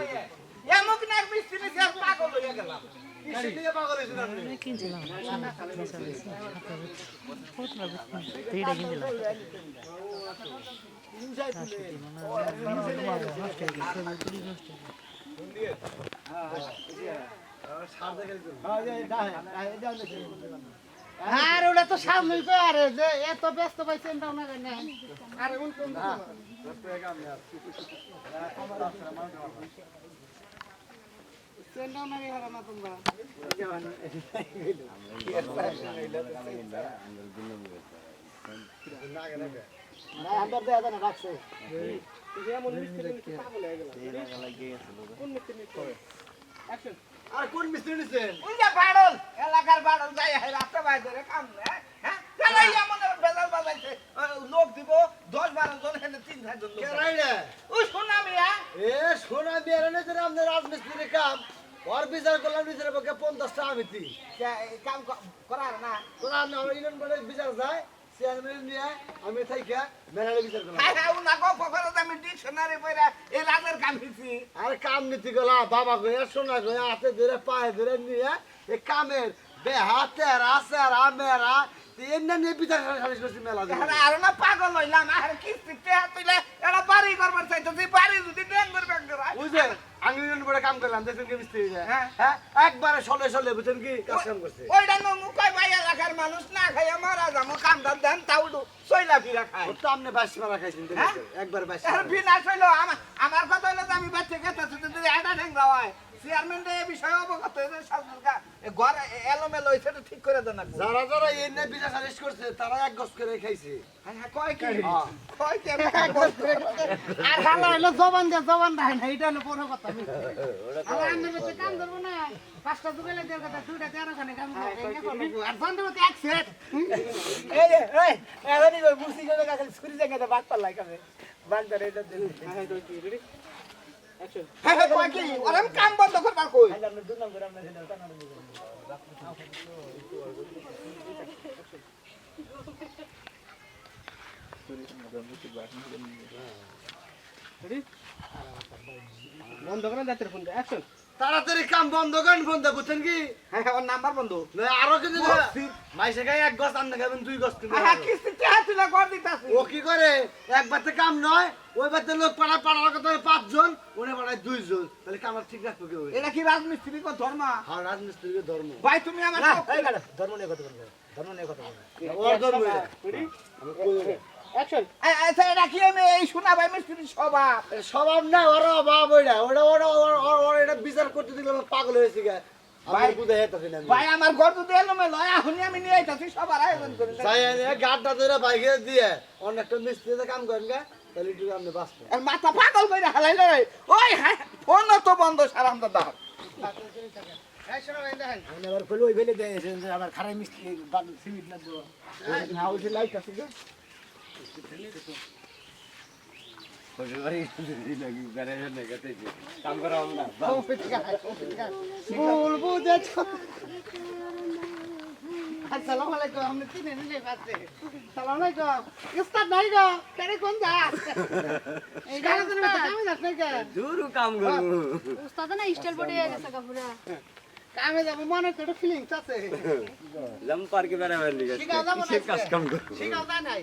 নাই এমক না মিস্ত্রি মিস্ত্রি আর পাগল হয়ে গেলাম কিসের দিকে পাগল হয়েছেন আপনি? কিনছিলাম এইটা কিনছিলাম আর ওটা তো সামনে আরে যে এত ব্যস্ত পাইছেন তাও না কেন আরে উন কোন আর মিস্ত্রি নিছেন? এলাকার বাড়ল যাই হাই রাস্তা কাম রে হ্যাঁ। তাহলে বাজাইছে। লোক দিব দশ বারো জন হেনে তিন চার জন লোক কে রাইডে ওই শোনা মিয়া। এ সোনা বিয়ারে নেই তোরা আমাদের রাজমিস্ত্রির কাম ওর বিচার করলাম বিচারের পক্ষে পঞ্চাশটা আমি দিই কে- কাম করার না? তোরা আমি আমার ইউনিয়ন বোর্ডের বিচার যায় চেয়ারম্যান নিয়ে আমি থাইকা মেলারে বিচার করলাম। হ্যাঁ হ্যাঁ উনা গপ করে আমি ডিকশনারি পড়া এই রাজের কাম দিছি। আর কাম নীতি গলা বাবা গয়া সোনা গয়া হাতে ধরে পায়ে ধরে নিয়ে এই কামের বেহা তেরা সেরা মেরা এমনি নিয়ে বিচার সালিশ করছি মেলা আরও না পাগল হইলাম আর কিস্তিতে তুইলে এটা বাড়ি করবার চাইতো তুই বাড়ি যদি ড্রেন করবে বুঝলে? আমি ইউনিয়ন বোর্ডে কাম করলাম দেখছেন কি মিস্ত্রি হ্যাঁ। হ্যাঁ? একবারে সলে সলে বুঝছেন কি কাজ কাম করছে। ওইটা নমু কই ভাই এলাকার মানুষ না খাইয়া মারা যাব কামটা দেন তাউডু সইলা ফিরা খাই তো আপনি বাইশ মারা খাইছেন? একবার বাইশ এর বিনাশ হইল আমার কথা হইল আমি বাচ্চা গেতেছি যদি এটা ঠেঙ্গা হয়। চেয়ারম্যান এই বিষয়ে অবগত হয়েছে সরকার ঘর এলোমেলো হয়েছে এটা ঠিক করে দেন যারা যারা এই নিয়ে করছে তারা এক গছ করে খাইছে কয় কি হ্যাঁ। কয় কি আর জবান দিয়ে জবান রাখে না এটা হলো বড় কথা আর আমি বেশি কাম ধরবো না পাঁচটা দুবেলা দিয়ে কথা দুইটা তেরো খানে কাম করব আর যন্ত্রপাতি এক সেট এই এই এখনই মুসি করে কাছে ছুরি জায়গাতে বাগ পাল্লাই কাছে বাগ ধরে এটা হ্যাঁ হ্যাঁ কয় কি? ওরা আমি কাম বন্ধ করবার কই বন্ধ করে যাত্রা ফোন অ্যাকশন তাড়াতাড়ি কাম বন্ধ করেন ফোন দা বুঝছেন কি? হ্যাঁ হ্যাঁ ওর নাম্বার বন্ধ। আরও কিন্তু মাইসে গায়ে এক গছ আনতে খাবেন দুই গছ কিন্তু হ্যাঁ টেহা তুলে কর দিতাছি। ও কি করে? এক বাতে কাম নয় ওই বাতে লোক পাড়া পাড়ার কথা পাঁচজন ওনে পাড়ায় দুইজন। তাহলে কামার ঠিক রাখব কেউ এটা কি রাজমিস্ত্রি কো ধর্ম? হ্যাঁ রাজমিস্ত্রিকে ধর্ম। ভাই তুমি আমার ধর্ম নিয়ে কথা বলবে ধর্ম নিয়ে কথা বলবে ওর ধর্ম আমি কই আচ্ছা এটা কি আমি এই শোনা ভাই মিস্ত্রি স্বভাব? স্বভাব না ওরা অভাব ওইটা। ওটা ওটা ওর- ওর- ওর এটা বিচার করতে দিলে পাগল হয়েছে গা। ভাই ভাই- বুঝে হেতাছি না। ভাই আমার ঘর যদি এলোমেলো এখনই আমি নিয়ে আইতাছি সবার আয়োজন করে। যাই এনে গাড্ডা ধরে বাইকে দিয়ে অনেকটা মিস্ত্রিতে কাম করেন গা তাহলে একটু আপনি বাঁচবেন। আর মাথা পাগল করে হালাইলে রে ওই হ্যাঁ ফোন তো বন্ধ সারাম দাদা আমি আবার ফেলে ওই ফেলে দিয়ে আমার খারাপ মিস্ত্রি বালু সিমেন্ট না ওই লাইট আছে আসসালামু আলাইকুম আপনি চিনে নিলে পাচ্ছে সালাম আলাইকুম উস্তাদ নাই গো কেড়ে কোন যা এই গানা তুমি কামে যাস নাই কে দূর কাম করব উস্তাদ না স্টাইল বডি হয়ে গেছে কাপুরা কামে যাব মনে তো ফিলিংস আছে লিগে কাজ কাম করব নাই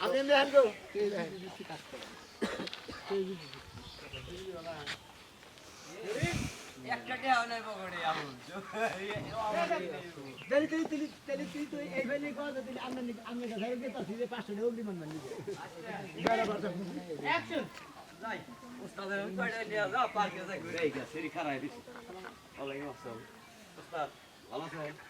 আপনি দেখেন গো। তাহলে তুই তুই তাহলে তুই তুই এই ফেলে কর তুই আমরা আমরা ধরে দিতে পারছি যে 500 টাকা অগ্রিম দিবে অ্যাকশন উস্তাদের কয়টা নিয়ে যাও পার্কে যাই ঘুরে আইগা সিঁড়ি খারাই দিছি ওয়ালাইকুম আসসালাম উস্তাদ ভালো আছেন